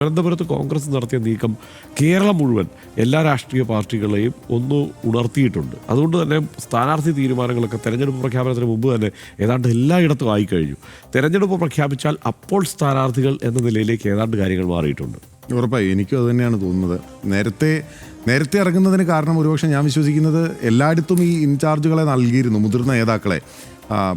തിരുവനന്തപുരത്ത് കോൺഗ്രസ് നടത്തിയ നീക്കം കേരളം മുഴുവൻ എല്ലാ രാഷ്ട്രീയ പാർട്ടികളെയും ഒന്ന് ഉണർത്തിയിട്ടുണ്ട്. അതുകൊണ്ട് തന്നെ സ്ഥാനാർത്ഥി തീരുമാനങ്ങളൊക്കെ തെരഞ്ഞെടുപ്പ് പ്രഖ്യാപനത്തിന് മുമ്പ് തന്നെ ഏതാണ്ട് എല്ലായിടത്തും ആയിക്കഴിഞ്ഞു. തെരഞ്ഞെടുപ്പ് പ്രഖ്യാപിച്ചാൽ അപ്പോൾ സ്ഥാനാർത്ഥികൾ എന്ന നിലയിലേക്ക് ഏതാണ്ട് കാര്യങ്ങൾ മാറിയിട്ടുണ്ട്. ഉറപ്പായി. എനിക്കും അത് തന്നെയാണ് തോന്നുന്നത്. നേരത്തെ നേരത്തെ ഇറങ്ങുന്നതിന് കാരണം ഒരുപക്ഷെ ഞാൻ വിശ്വസിക്കുന്നത് എല്ലായിടത്തും ഈ ഇൻചാർജുകളെ നൽകിയിരുന്നു മുതിർന്ന നേതാക്കളെ.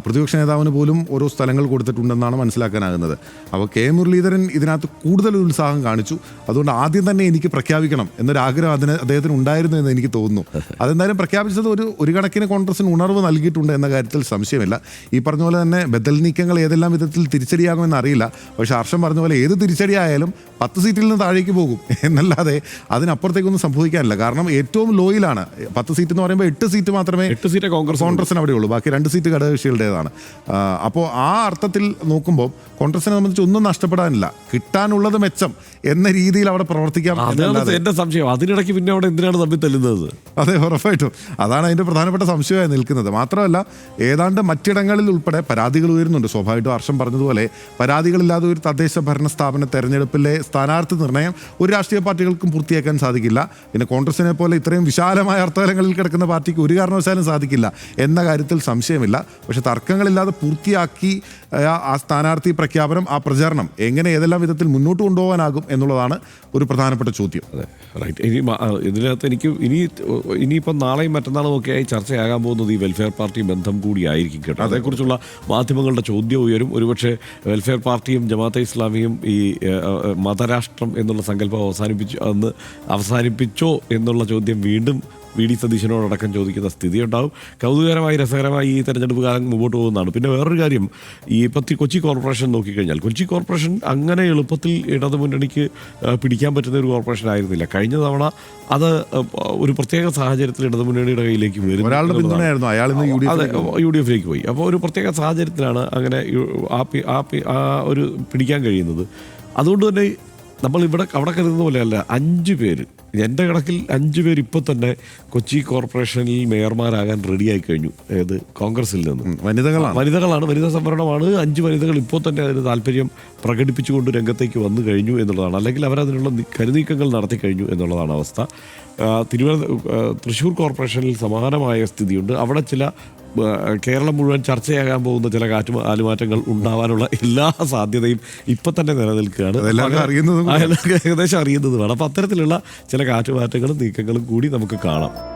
പ്രതിപക്ഷ നേതാവിന് പോലും ഓരോ സ്ഥലങ്ങൾ കൊടുത്തിട്ടുണ്ടെന്നാണ് മനസ്സിലാക്കാനാകുന്നത്. അപ്പോൾ കെ. മുരളീധരൻ ഇതിനകത്ത് കൂടുതൽ ഉത്സാഹം കാണിച്ചു. അതുകൊണ്ട് ആദ്യം തന്നെ എനിക്ക് പ്രഖ്യാപിക്കണം എന്നൊരാഗ്രഹം അതിന് അദ്ദേഹത്തിന് ഉണ്ടായിരുന്നു എന്ന് എനിക്ക് തോന്നുന്നു. അതെന്തായാലും പ്രഖ്യാപിച്ചത് ഒരു ഒരു കണക്കിന് കോൺഗ്രസിന് ഉണർവ് നൽകിയിട്ടുണ്ട് എന്ന കാര്യത്തിൽ സംശയമില്ല. ഈ പറഞ്ഞ പോലെ തന്നെ ബദൽ നീക്കങ്ങൾ ഏതെല്ലാം വിധത്തിൽ തിരിച്ചടിയാകുമെന്ന് അറിയില്ല. പക്ഷേ ഹർഷം പറഞ്ഞ പോലെ ഏത് തിരിച്ചടിയായാലും പത്ത് സീറ്റിൽ നിന്ന് താഴേക്ക് പോകും എന്നല്ലാതെ അതിനപ്പുറത്തേക്കൊന്നും സംഭവിക്കാനില്ല. കാരണം ഏറ്റവും ലോയിലാണ്. പത്ത് സീറ്റ് എന്ന് പറയുമ്പോൾ എട്ട് സീറ്റ് മാത്രമേ എട്ട് സീറ്റ് കോൺഗ്രസ് കോൺഗ്രസിന് അവിടെയുള്ളൂ. ബാക്കി രണ്ട് സീറ്റ് ഘടകകക്ഷികളുടേതാണ് അപ്പോൾ ആ അർത്ഥത്തിൽ നോക്കുമ്പോൾ കോൺഗ്രസിനെ സംബന്ധിച്ച് ഒന്നും നഷ്ടപ്പെടാനില്ല. കിട്ടാനുള്ളത് മെച്ചം എന്ന രീതിയിൽ അവിടെ പ്രവർത്തിക്കാം അതാണ് എന്നല്ലാതെ. എന്റെ സംശയം. അതിനിടയ്ക്ക് പിന്നെ അവിടെ എന്തിനാണ് തമ്മിൽ തല്ലുന്നത്? അതെ ഉറപ്പായിട്ടും. അതാണ് അതിന്റെ പ്രധാനപ്പെട്ട സംശയമായി നിൽക്കുന്നത്. മാത്രമല്ല ഏതാണ്ട് മറ്റിടങ്ങളിൽ ഉൾപ്പെടെ പരാതികൾ ഉയരുന്നുണ്ട്. സ്വാഭാവികമായിട്ടും ഹർഷം പറഞ്ഞതുപോലെ പരാതികളില്ലാതെ ഒരു തദ്ദേശ ഭരണ സ്ഥാപന തെരഞ്ഞെടുപ്പിലെ സ്ഥാനാർത്ഥി നിർണയം ഒരു രാഷ്ട്രീയ പാർട്ടികൾക്കും പൂർത്തിയാക്കാൻ സാധിക്കില്ല. പിന്നെ കോൺഗ്രസിനെ പോലെ ഇത്രയും വിശാലമായ അർത്ഥതലങ്ങളിൽ കിടക്കുന്ന പാർട്ടിക്ക് ഒരു കാരണവശാലും സാധിക്കില്ല എന്ന കാര്യത്തിൽ സംശയമില്ല. പക്ഷെ തർക്കങ്ങളില്ലാതെ പൂർത്തിയാക്കി ആ, സ്ഥാനാർത്ഥി പ്രഖ്യാപനം ആ പ്രചാരണം എങ്ങനെ ഏതെല്ലാം വിധത്തിൽ മുന്നോട്ട് കൊണ്ടുപോകാനാകും എന്നുള്ളതാണ് ഒരു പ്രധാനപ്പെട്ട ചോദ്യം. അതെ റൈറ്റ് ഇനി ഇതിനകത്ത് എനിക്ക് ഇനി ഇനിയിപ്പം നാളെയും മറ്റന്നാളും ഒക്കെ ആയി ചർച്ചയാകാൻ പോകുന്നത് ഈ വെൽഫെയർ പാർട്ടി ബന്ധം കൂടിയായിരിക്കും കേട്ടോ. അതേക്കുറിച്ചുള്ള മാധ്യമങ്ങളുടെ ചോദ്യം ഉയരും. ഒരുപക്ഷെ വെൽഫെയർ പാർട്ടിയും ജമാഅത്തെ ഇസ്ലാമിയും ഈ മതരാഷ്ട്രം എന്നുള്ള സങ്കല്പം അവസാനിപ്പിച്ചു അന്ന് അവസാനിപ്പിച്ചോ എന്നുള്ള ചോദ്യം വീണ്ടും വി ഡി സതീശനോടക്കം ചോദിക്കുന്ന സ്ഥിതി ഉണ്ടാവും കൗതുകരമായി രസകരമായി ഈ തെരഞ്ഞെടുപ്പ് കാലം മുമ്പോട്ട് പോകുന്നതാണ്. പിന്നെ വേറൊരു കാര്യം ഈ ഇപ്പത്തി കൊച്ചി കോർപ്പറേഷൻ നോക്കിക്കഴിഞ്ഞാൽ കൊച്ചി കോർപ്പറേഷൻ അങ്ങനെ എളുപ്പത്തിൽ ഇടതു മുന്നണിക്ക് പിടിക്കാൻ പറ്റുന്ന ഒരു കോർപ്പറേഷൻ ആയിരുന്നില്ല. കഴിഞ്ഞ തവണ അത് ഒരു പ്രത്യേക സാഹചര്യത്തിൽ ഇടതു മുന്നണിയുടെ കയ്യിലേക്ക് ഡി അതെ യു ഡി എഫിലേക്ക് പോയി. അപ്പോൾ ഒരു പ്രത്യേക സാഹചര്യത്തിലാണ് അങ്ങനെ ആ ഒരു പിടിക്കാൻ കഴിയുന്നത്. അതുകൊണ്ട് തന്നെ നമ്മൾ ഇവിടെ അവിടെ കരുതുന്ന പോലെയല്ല അഞ്ച് പേര് എന്റെ കണക്കിൽ അഞ്ച് പേർ ഇപ്പോൾ തന്നെ കൊച്ചി കോർപ്പറേഷനിൽ മേയർമാരാകാൻ റെഡിയായി കഴിഞ്ഞു. അതായത് കോൺഗ്രസിൽ നിന്ന്. വനിതകളാണ്. വനിതകളാണ്. വനിതാ സംവരണമാണ്. അഞ്ച് വനിതകൾ ഇപ്പോൾ തന്നെ അതിന് താല്പര്യം പ്രകടിപ്പിച്ചുകൊണ്ട് രംഗത്തേക്ക് വന്നു കഴിഞ്ഞു എന്നുള്ളതാണ്. അല്ലെങ്കിൽ അവരതിനുള്ള കരുനീക്കങ്ങൾ നടത്തി കഴിഞ്ഞു എന്നുള്ളതാണ് അവസ്ഥ. തിരുവനന്തപുരം തൃശ്ശൂർ കോർപ്പറേഷനിൽ സമാനമായ സ്ഥിതിയുണ്ട്. അവിടെ ചില കേരളം മുഴുവൻ ചർച്ചയാകാൻ പോകുന്ന ചില കാറ്റു ആലുമാറ്റങ്ങൾ ഉണ്ടാവാനുള്ള എല്ലാ സാധ്യതയും ഇപ്പം തന്നെ നിലനിൽക്കുകയാണ്. അറിയുന്നതും ഏകദേശം അറിയുന്നതുമാണ്. അപ്പം അത്തരത്തിലുള്ള ചില കാറ്റുമാറ്റങ്ങളും നീക്കങ്ങളും കൂടി നമുക്ക് കാണാം.